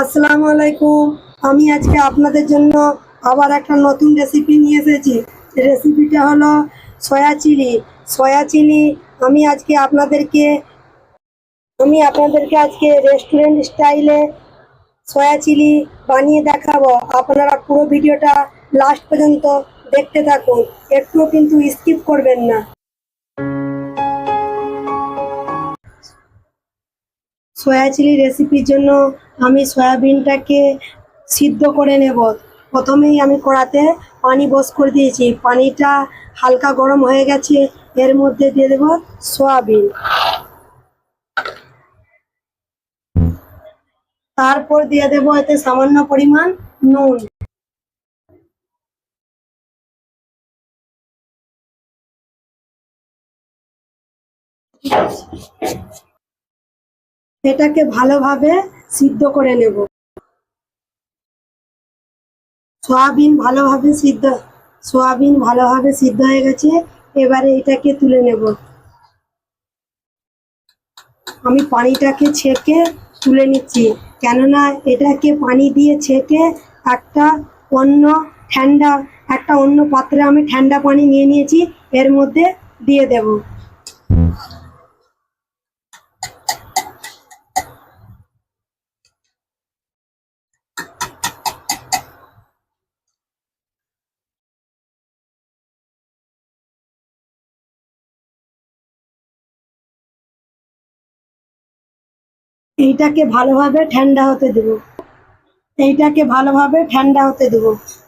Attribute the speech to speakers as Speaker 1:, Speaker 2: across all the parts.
Speaker 1: আসসালামু আলাইকুম। আমি আজকে আপনাদের জন্য আবার একটা নতুন রেসিপি নিয়ে এসেছি। রেসিপিটা হলো সয়া চিলি সয়া চিলি আমি আজকে আপনাদেরকে, আমি আপনাদেরকে আজকে রেস্টুরেন্ট স্টাইলে সয়া চিলি বানিয়ে দেখাবো। আপনারা পুরো ভিডিওটা লাস্ট পর্যন্ত দেখতে থাকুন। একটুও কিন্তু স্কিপ করবেন না। সয়া চিলি রেসিপির জন্য আমি সয়াবিনটাকে সিদ্ধ করে নেব। প্রথমেই আমি কড়াতে পানি বস করে দিয়েছি। পানিটা হালকা গরম হয়ে গেছে। এর মধ্যে দিয়ে দেব সয়াবিন। তারপর দিয়ে দেব এতে সামান্য পরিমাণ নুন। এটাকে ভালোভাবে সিদ্ধ করে নেব। সয়াবিন ভালোভাবে সিদ্ধ, সয়াবিন ভালোভাবে সিদ্ধ হয়ে গেছে, এবারে এটাকে তুলে নেব। আমি পানিটাকে ছেঁকে তুলে নিচ্ছি, কেননা এটাকে পানি দিয়ে ছেঁকে একটা অন্য ঠান্ডা, একটা অন্য পাত্রে আমি ঠান্ডা পানি নিয়ে নিয়েছি, এর মধ্যে দিয়ে দেব। এইটাকে ভালোভাবে ঠান্ডা হতে দেব। এইটাকে ভালোভাবে ঠান্ডা হতে দেব।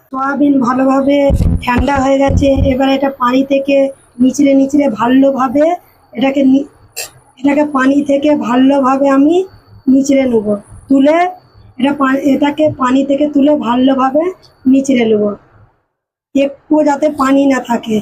Speaker 1: সয়াবিন ভালোভাবে ঠান্ডা হয়ে গেছে। এবার এটা পানি থেকে নিচড়ে নিচড়ে ভালোভাবে এটাকে এটাকে পানি থেকে ভালোভাবে আমি নিচড়ে নেব। তুলে এটা এটাকে পানি থেকে তুলে ভালোভাবে নিচড়ে নেব। একটু যাতে পানি না থাকে।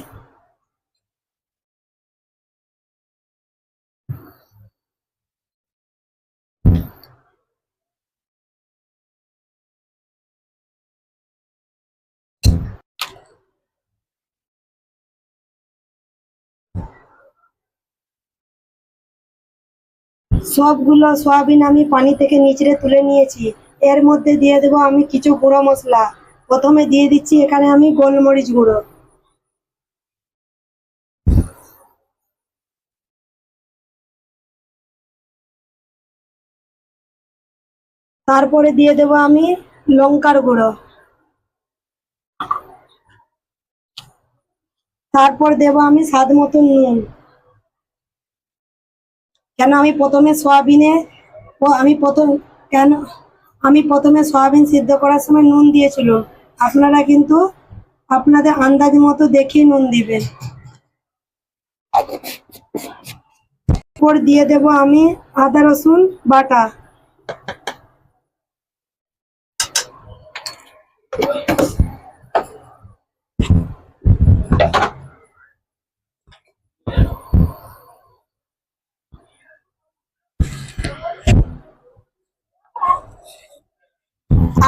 Speaker 1: সবগুলো সয়াবিন আমি পানি থেকে নিচড়ে তুলে নিয়েছি। এর মধ্যে দিয়ে দেবো আমি কিছু গুঁড়ো মশলা। প্রথমে দিয়ে দিচ্ছি এখানে আমি গোলমরিচ গুঁড়ো। তারপরে দিয়ে দেবো আমি লঙ্কার গুঁড়ো। তারপর দেবো আমি স্বাদ মতো নুন। কেন আমি প্রথমে সয়াবিনে আমি প্রথম, কেন আমি প্রথমে সয়াবিন সিদ্ধ করার সময় নুন দিয়েছিল। আপনারা কিন্তু আপনাদের আন্দাজ মতো দেখে নুন দিবেন। এরপর দিয়ে দেব আমি আদা, রসুন, বাটা।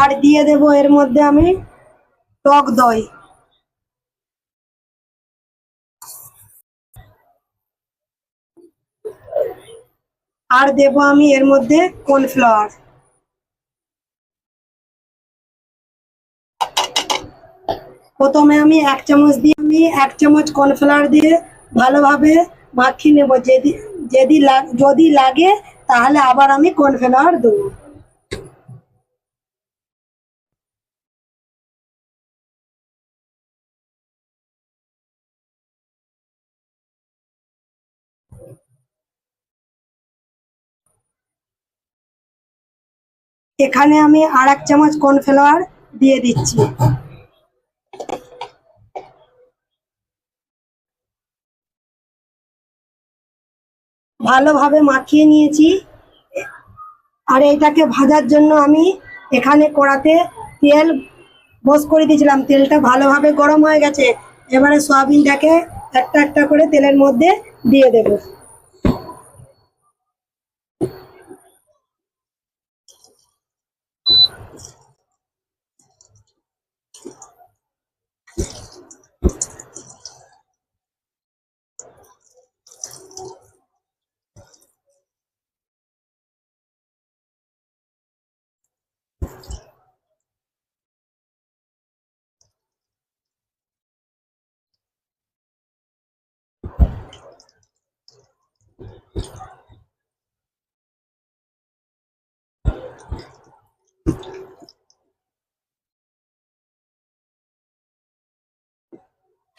Speaker 1: আর দিয়ে দেব এর মধ্যে আমি টক দই। আর দেব আমি এর মধ্যে কর্নফ্লাওয়ার। প্রথমে আমি এক চামচ দিয়ে আমি এক চামচ কর্নফ্লাওয়ার দিয়ে ভালোভাবে মাখিয়ে নেব। যদি যদি লাগে তাহলে আবার আমি কর্নফ্লাওয়ার দেবো। এখানে আমি আর এক চামচ কর্নফ্লাওয়ার দিয়ে দিচ্ছি। ভালোভাবে মাখিয়ে নিয়েছি। আর এটাকে ভাজার জন্য আমি এখানে কড়াতে তেল বস করে দিয়েছিলাম। তেলটা ভালোভাবে গরম হয়ে গেছে। এবারে সয়াবিনটাকে একটা একটা করে তেলের মধ্যে দিয়ে দেবো।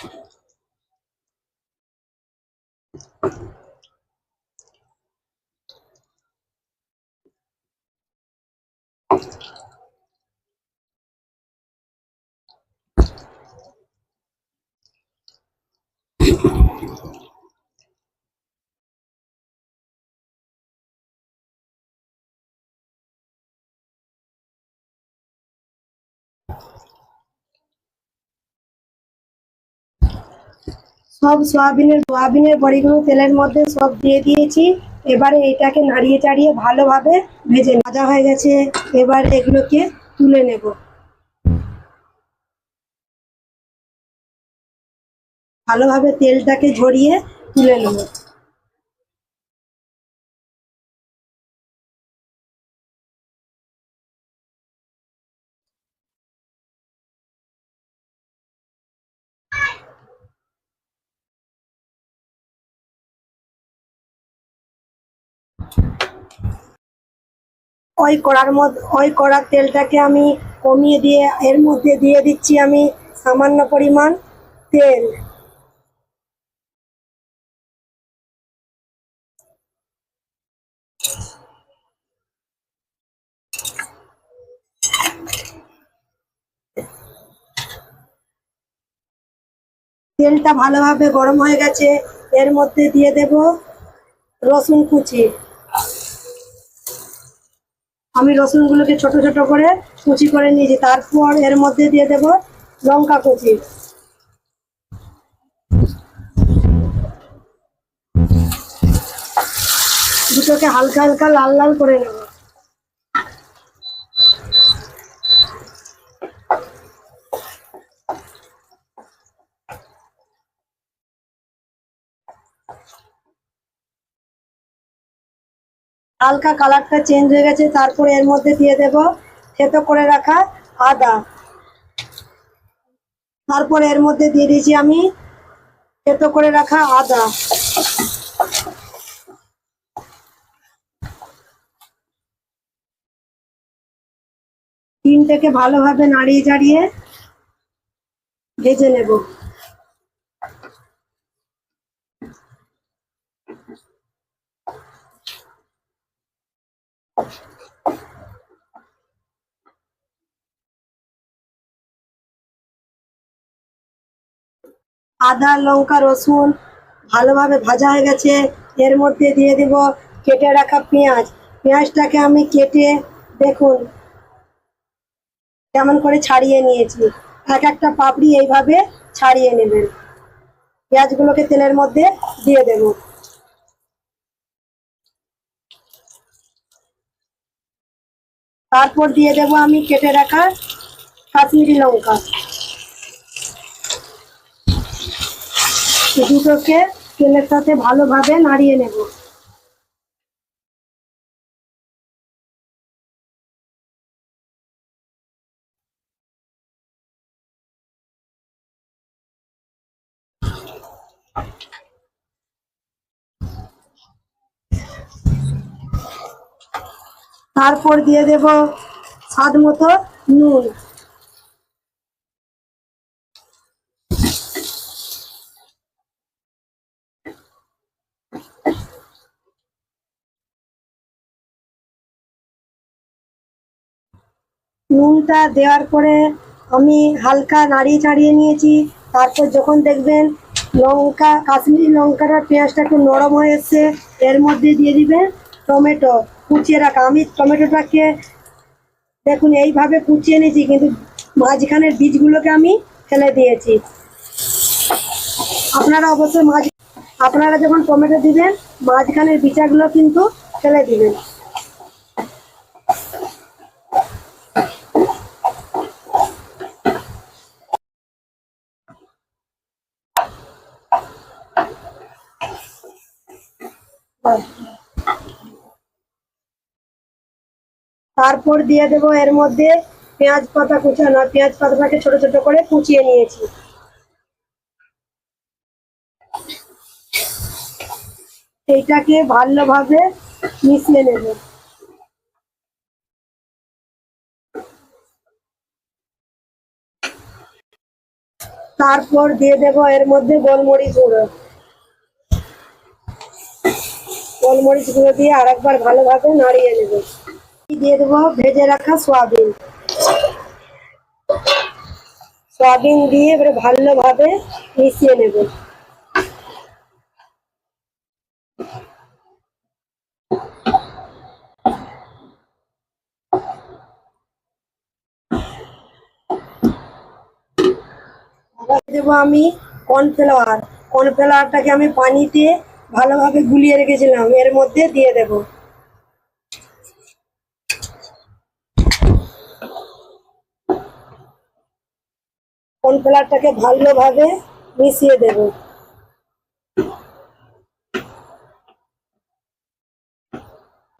Speaker 1: Thank you. সব সয়াবিনের সয়াবিনের বড়িগুলো তেলের মধ্যে সব দিয়ে দিয়েছি। এবারে এটাকে নাড়িয়ে চাড়িয়ে ভালোভাবে ভেজে। ভাজা হয়ে গেছে, এবার এগুলোকে তুলে নেব। ভালোভাবে তেলটাকে ঝরিয়ে তুলে নেব। ওই কড়ার মধ্যে ওই কড়ার তেলটাকে আমি কমিয়ে দিয়ে, এর মধ্যে দিয়ে দিচ্ছি আমি সামান্য পরিমাণ তেল। তেলটা ভালোভাবে গরম হয়ে গেছে, এর মধ্যে দিয়ে দেব রসুন কুচি। আমি রসুনগুলোকে ছোট ছোট করে কুচি করে নিয়েছি। তারপর এর মধ্যে দিয়ে দেব লঙ্কা কুচি। দুটোকে হালকা হালকা লাল লাল করে নেব। হালকা কালারটা চেঞ্জ হয়ে গেছে, তারপরে এর মধ্যে দিয়ে দেব থেতো করে রাখা আদা। তারপরে এর মধ্যে দিয়ে দিয়েছি আমি থেতো করে রাখা আদা। তিনটাকে ভালোভাবে নাড়িয়ে চাড়িয়ে ভেজে নেব। আদা, লঙ্কা, রসুন ভালোভাবে ভাজা হয়ে গেছে। এর মধ্যে দিয়ে দিব কেটে রাখা পেঁয়াজ। পেঁয়াজটাকে আমি কেটে, দেখুন, কেমন করে ছাড়িয়ে নিয়েছি। এক একটা পাপড়ি এইভাবে ছাড়িয়ে নেবেন। পেঁয়াজগুলোকে তেলের মধ্যে দিয়ে দেব। তারপর দিয়ে দেব আমি কেটে রাখা কাশ্মীরি লঙ্কা। দুটোকে তেলের সাথে ভালোভাবে নাড়িয়ে নেব। তারপর দিয়ে দেব স্বাদ মতো নুন। নুনটা দেওয়ার পরে আমি হালকা নাড়িয়ে চাড়িয়ে নিয়েছি। তারপর যখন দেখবেন লঙ্কা, কাশ্মীরি লঙ্কাটা পেঁয়াজটা একটু নরম হয়ে এসছে, এর মধ্যে দিয়ে দিবেন টমেটো। কুচিয়ে রাখা। আমি টমেটোটাকে, দেখুন, এইভাবে কুচিয়ে নিয়েছি, কিন্তু মাঝখানের বীজগুলোকে আমি ফেলে দিয়েছি। আপনারা অবশ্যই মাঝ, আপনারা যখন টমেটো দিবেন, মাঝখানের বিচাগুলো কিন্তু ফেলে দিবেন। তারপর দিয়ে দেবো এর মধ্যে পেঁয়াজ পাতা কুচানো। পেঁয়াজ পাতাটাকে ছোট ছোট করে কুচিয়ে নিয়েছি। এইটাকে ভালোভাবে মিশিয়ে নেব। তারপর দিয়ে দেব এর মধ্যে গোলমরিচ গুঁড়ো। গোলমরিচ গুঁড়ো দিয়ে আরেকবার ভালোভাবে নাড়িয়ে নেব। দিয়ে দেবো, ভেজে রাখা সয়াবিন। সয়াবিন দিয়ে এবারে ভালোভাবে মিশিয়ে নেব। আমি কর্নফ্লাওয়ার কর্নফ্লাওয়ারটাকে আমি পানিতে ভালোভাবে গুলিয়ে রেখেছিলাম, এর মধ্যে দিয়ে দেব। কর্নফ্লাওয়ারটাকে ভালোভাবে মিশিয়ে দেব।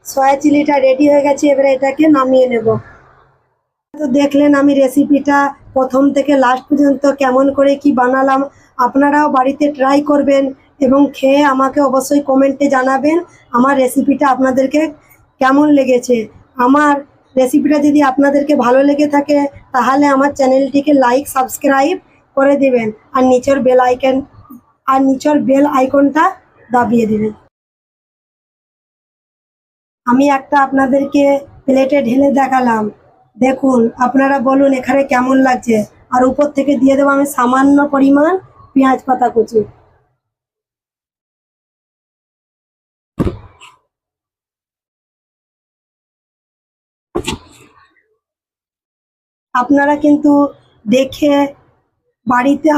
Speaker 1: সয়া চিলিটা রেডি হয়ে গেছে, এবারে এটাকে নামিয়ে নেব। তো দেখলেন আমি রেসিপিটা প্রথম থেকে লাস্ট পর্যন্ত কেমন করে কি বানালাম, আপনারাও বাড়িতে ট্রাই করবেন এবং খেয়ে আমাকে অবশ্যই কমেন্টে জানাবেন আমার রেসিপিটা আপনাদেরকে কেমন লেগেছে। আমার রেসিপিটা যদি আপনাদেরকে ভালো লেগে থাকে তাহলে আমার চ্যানেলটিকে লাইক সাবস্ক্রাইব করে দিবেন। আর নিচের বেল আইকন আর নিচের বেল আইকনটা দাবিয়ে দিবেন। আমি একটা আপনাদেরকে প্লেটে ঢেলে দেখালাম। দেখুন, আপনারা বলুন, এখানে কেমন লাগছে? আর উপর থেকে দিয়ে দেবো আমি সামান্য পরিমাণ পেঁয়াজ পাতা কুচি। আপনারা কিন্তু দেখে বাড়িতে